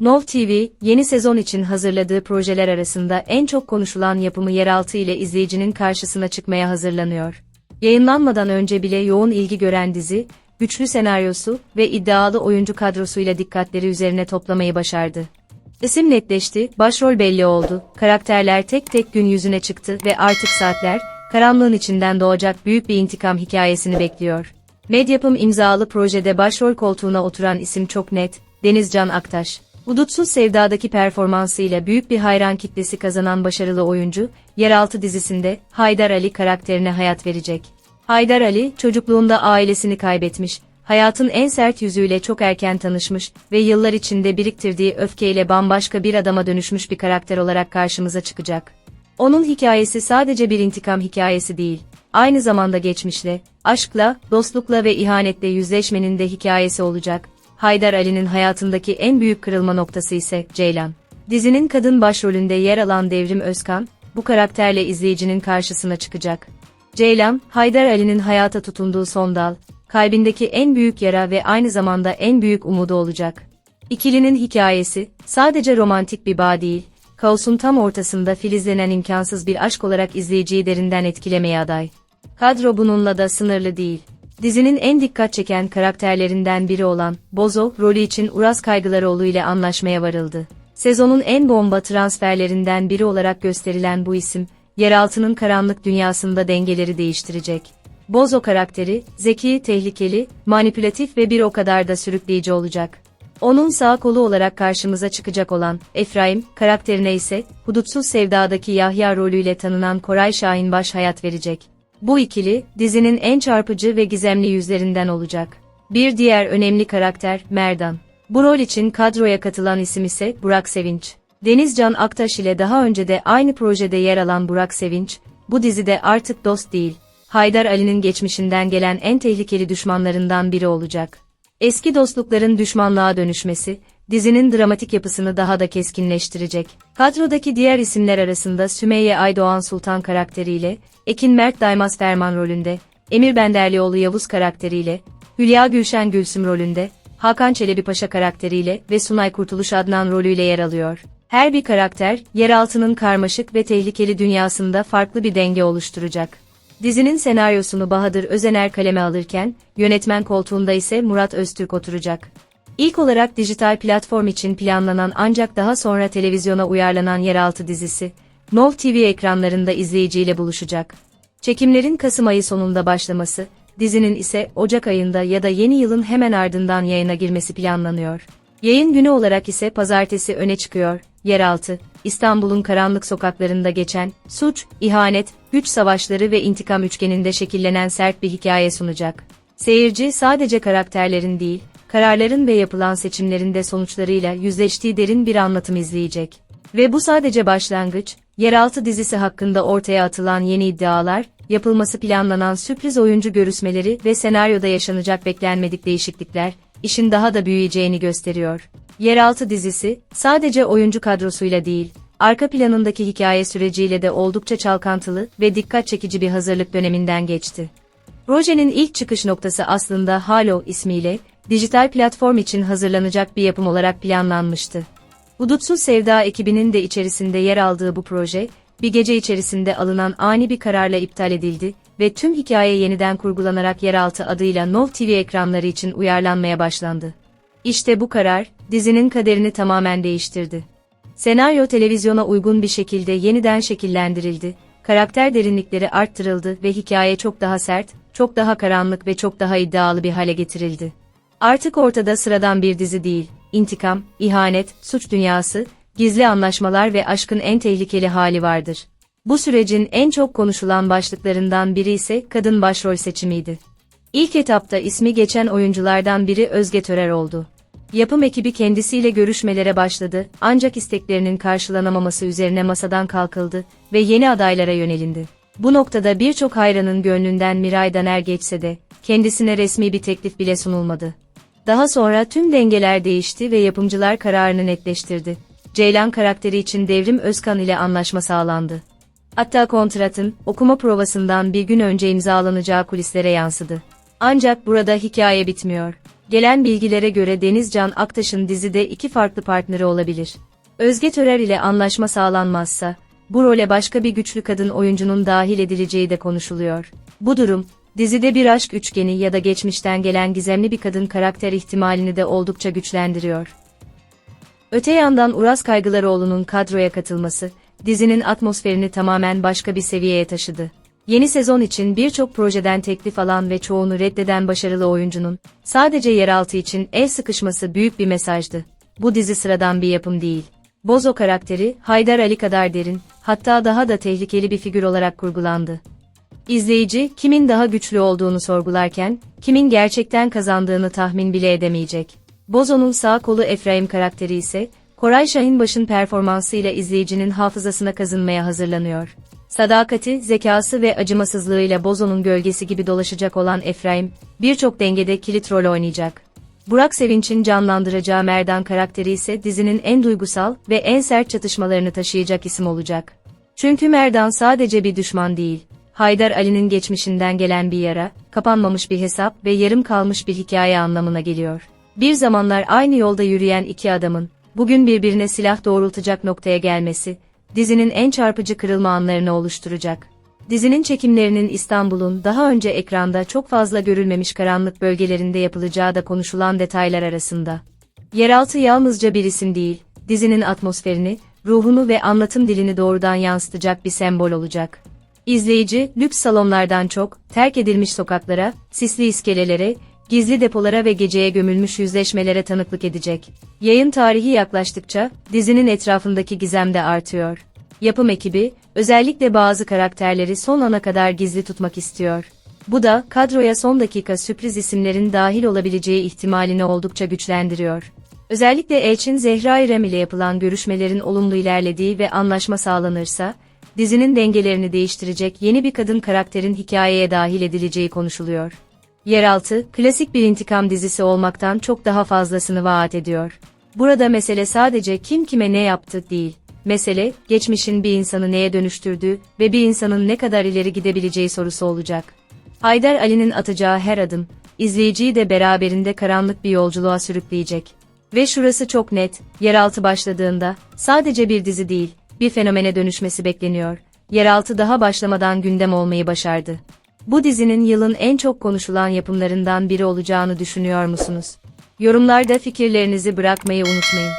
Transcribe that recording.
Nov TV, yeni sezon için hazırladığı projeler arasında en çok konuşulan yapımı Yeraltı ile izleyicinin karşısına çıkmaya hazırlanıyor. Yayınlanmadan önce bile yoğun ilgi gören dizi, güçlü senaryosu ve iddialı oyuncu kadrosuyla dikkatleri üzerine toplamayı başardı. İsim netleşti, başrol belli oldu, karakterler tek tek gün yüzüne çıktı ve artık saatler, karanlığın içinden doğacak büyük bir intikam hikayesini bekliyor. Medyapım imzalı projede başrol koltuğuna oturan isim çok net, Denizcan Aktaş. Hudutsuz Sevda'daki performansıyla büyük bir hayran kitlesi kazanan başarılı oyuncu, Yeraltı dizisinde Haydar Ali karakterine hayat verecek. Haydar Ali, çocukluğunda ailesini kaybetmiş, hayatın en sert yüzüyle çok erken tanışmış ve yıllar içinde biriktirdiği öfkeyle bambaşka bir adama dönüşmüş bir karakter olarak karşımıza çıkacak. Onun hikayesi sadece bir intikam hikayesi değil, aynı zamanda geçmişle, aşkla, dostlukla ve ihanetle yüzleşmenin de hikayesi olacak. Haydar Ali'nin hayatındaki en büyük kırılma noktası ise Ceylan. Dizinin kadın başrolünde yer alan Devrim Özkan, bu karakterle izleyicinin karşısına çıkacak. Ceylan, Haydar Ali'nin hayata tutunduğu son dal, kalbindeki en büyük yara ve aynı zamanda en büyük umudu olacak. İkilinin hikayesi, sadece romantik bir bağ değil, kaosun tam ortasında filizlenen imkansız bir aşk olarak izleyiciyi derinden etkilemeye aday. Kadro bununla da sınırlı değil. Dizinin en dikkat çeken karakterlerinden biri olan Bozo rolü için Uras Kaygılaroğlu ile anlaşmaya varıldı. Sezonun en bomba transferlerinden biri olarak gösterilen bu isim, yeraltının karanlık dünyasında dengeleri değiştirecek. Bozo karakteri, zeki, tehlikeli, manipülatif ve bir o kadar da sürükleyici olacak. Onun sağ kolu olarak karşımıza çıkacak olan Efraim karakterine ise Hudutsuz Sevda'daki Yahya rolüyle tanınan Koray Şahin baş hayat verecek. Bu ikili dizinin en çarpıcı ve gizemli yüzlerinden olacak. Bir diğer önemli karakter Merdan. Bu rol için kadroya katılan isim ise Burak Sevinç. Denizcan Aktaş ile daha önce de aynı projede yer alan Burak Sevinç, bu dizide artık dost değil, Haydar Ali'nin geçmişinden gelen en tehlikeli düşmanlarından biri olacak. Eski dostlukların düşmanlığa dönüşmesi, dizinin dramatik yapısını daha da keskinleştirecek. Kadrodaki diğer isimler arasında Sümeyye Aydoğan Sultan karakteriyle, Ekin Mert Daymaz Ferman rolünde, Emir Benderlioğlu Yavuz karakteriyle, Hülya Gülşen Gülsüm rolünde, Hakan Çelebi Paşa karakteriyle ve Sunay Kurtuluş Adnan rolüyle yer alıyor. Her bir karakter, yeraltının karmaşık ve tehlikeli dünyasında farklı bir denge oluşturacak. Dizinin senaryosunu Bahadır Özener kaleme alırken, yönetmen koltuğunda ise Murat Öztürk oturacak. İlk olarak dijital platform için planlanan ancak daha sonra televizyona uyarlanan Yeraltı dizisi, Nov TV ekranlarında izleyiciyle buluşacak. Çekimlerin Kasım ayı sonunda başlaması, dizinin ise Ocak ayında ya da yeni yılın hemen ardından yayına girmesi planlanıyor. Yayın günü olarak ise pazartesi öne çıkıyor. Yeraltı, İstanbul'un karanlık sokaklarında geçen, suç, ihanet, güç savaşları ve intikam üçgeninde şekillenen sert bir hikaye sunacak. Seyirci sadece karakterlerin değil, kararların ve yapılan seçimlerinde sonuçlarıyla yüzleştiği derin bir anlatım izleyecek. Ve bu sadece başlangıç, Yeraltı dizisi hakkında ortaya atılan yeni iddialar, yapılması planlanan sürpriz oyuncu görüşmeleri ve senaryoda yaşanacak beklenmedik değişiklikler, işin daha da büyüyeceğini gösteriyor. Yeraltı dizisi, sadece oyuncu kadrosuyla değil, arka planındaki hikaye süreciyle de oldukça çalkantılı ve dikkat çekici bir hazırlık döneminden geçti. Projenin ilk çıkış noktası aslında Halo ismiyle, dijital platform için hazırlanacak bir yapım olarak planlanmıştı. Hudutsuz Sevda ekibinin de içerisinde yer aldığı bu proje, bir gece içerisinde alınan ani bir kararla iptal edildi ve tüm hikaye yeniden kurgulanarak Yeraltı adıyla Nov TV ekranları için uyarlanmaya başlandı. İşte bu karar, dizinin kaderini tamamen değiştirdi. Senaryo televizyona uygun bir şekilde yeniden şekillendirildi, karakter derinlikleri arttırıldı ve hikaye çok daha sert, çok daha karanlık ve çok daha iddialı bir hale getirildi. Artık ortada sıradan bir dizi değil, intikam, ihanet, suç dünyası, gizli anlaşmalar ve aşkın en tehlikeli hali vardır. Bu sürecin en çok konuşulan başlıklarından biri ise kadın başrol seçimiydi. İlk etapta ismi geçen oyunculardan biri Özge Törer oldu. Yapım ekibi kendisiyle görüşmelere başladı ancak isteklerinin karşılanamaması üzerine masadan kalkıldı ve yeni adaylara yönelindi. Bu noktada birçok hayranın gönlünden Miray Daner geçse de, kendisine resmi bir teklif bile sunulmadı. Daha sonra tüm dengeler değişti ve yapımcılar kararını netleştirdi. Ceylan karakteri için Devrim Özkan ile anlaşma sağlandı. Hatta kontratın, okuma provasından bir gün önce imzalanacağı kulislere yansıdı. Ancak burada hikaye bitmiyor. Gelen bilgilere göre Denizcan Aktaş'ın dizide iki farklı partneri olabilir. Özge Törer ile anlaşma sağlanmazsa, bu role başka bir güçlü kadın oyuncunun dahil edileceği de konuşuluyor. Bu durum, dizide bir aşk üçgeni ya da geçmişten gelen gizemli bir kadın karakter ihtimalini de oldukça güçlendiriyor. Öte yandan Uras Kaygılaroğlu'nun kadroya katılması, dizinin atmosferini tamamen başka bir seviyeye taşıdı. Yeni sezon için birçok projeden teklif alan ve çoğunu reddeden başarılı oyuncunun, sadece yeraltı için el sıkışması büyük bir mesajdı. Bu dizi sıradan bir yapım değil. Bozo karakteri, Haydar Ali kadar derin, hatta daha da tehlikeli bir figür olarak kurgulandı. İzleyici, kimin daha güçlü olduğunu sorgularken, kimin gerçekten kazandığını tahmin bile edemeyecek. Bozo'nun sağ kolu Efraim karakteri ise, Koray Şahinbaş'ın performansıyla izleyicinin hafızasına kazınmaya hazırlanıyor. Sadakati, zekası ve acımasızlığıyla Bozo'nun gölgesi gibi dolaşacak olan Efraim, birçok dengede kilit rol oynayacak. Burak Sevinç'in canlandıracağı Merdan karakteri ise dizinin en duygusal ve en sert çatışmalarını taşıyacak isim olacak. Çünkü Merdan sadece bir düşman değil, Haydar Ali'nin geçmişinden gelen bir yara, kapanmamış bir hesap ve yarım kalmış bir hikaye anlamına geliyor. Bir zamanlar aynı yolda yürüyen iki adamın, bugün birbirine silah doğrultacak noktaya gelmesi, dizinin en çarpıcı kırılma anlarını oluşturacak. Dizinin çekimlerinin İstanbul'un daha önce ekranda çok fazla görülmemiş karanlık bölgelerinde yapılacağı da konuşulan detaylar arasında. Yeraltı yalnızca bir isim değil, dizinin atmosferini, ruhunu ve anlatım dilini doğrudan yansıtacak bir sembol olacak. İzleyici, lüks salonlardan çok, terk edilmiş sokaklara, sisli iskelelere, gizli depolara ve geceye gömülmüş yüzleşmelere tanıklık edecek. Yayın tarihi yaklaştıkça, dizinin etrafındaki gizem de artıyor. Yapım ekibi, özellikle bazı karakterleri son ana kadar gizli tutmak istiyor. Bu da, kadroya son dakika sürpriz isimlerin dahil olabileceği ihtimalini oldukça güçlendiriyor. Özellikle Elçin Zehra İrem ile yapılan görüşmelerin olumlu ilerlediği ve anlaşma sağlanırsa, dizinin dengelerini değiştirecek yeni bir kadın karakterin hikayeye dahil edileceği konuşuluyor. Yeraltı, klasik bir intikam dizisi olmaktan çok daha fazlasını vaat ediyor. Burada mesele sadece kim kime ne yaptı değil. Mesele, geçmişin bir insanı neye dönüştürdüğü ve bir insanın ne kadar ileri gidebileceği sorusu olacak. Haydar Ali'nin atacağı her adım, izleyiciyi de beraberinde karanlık bir yolculuğa sürükleyecek. Ve şurası çok net, yeraltı başladığında, sadece bir dizi değil, bir fenomene dönüşmesi bekleniyor. Yeraltı daha başlamadan gündem olmayı başardı. Bu dizinin yılın en çok konuşulan yapımlarından biri olacağını düşünüyor musunuz? Yorumlarda fikirlerinizi bırakmayı unutmayın.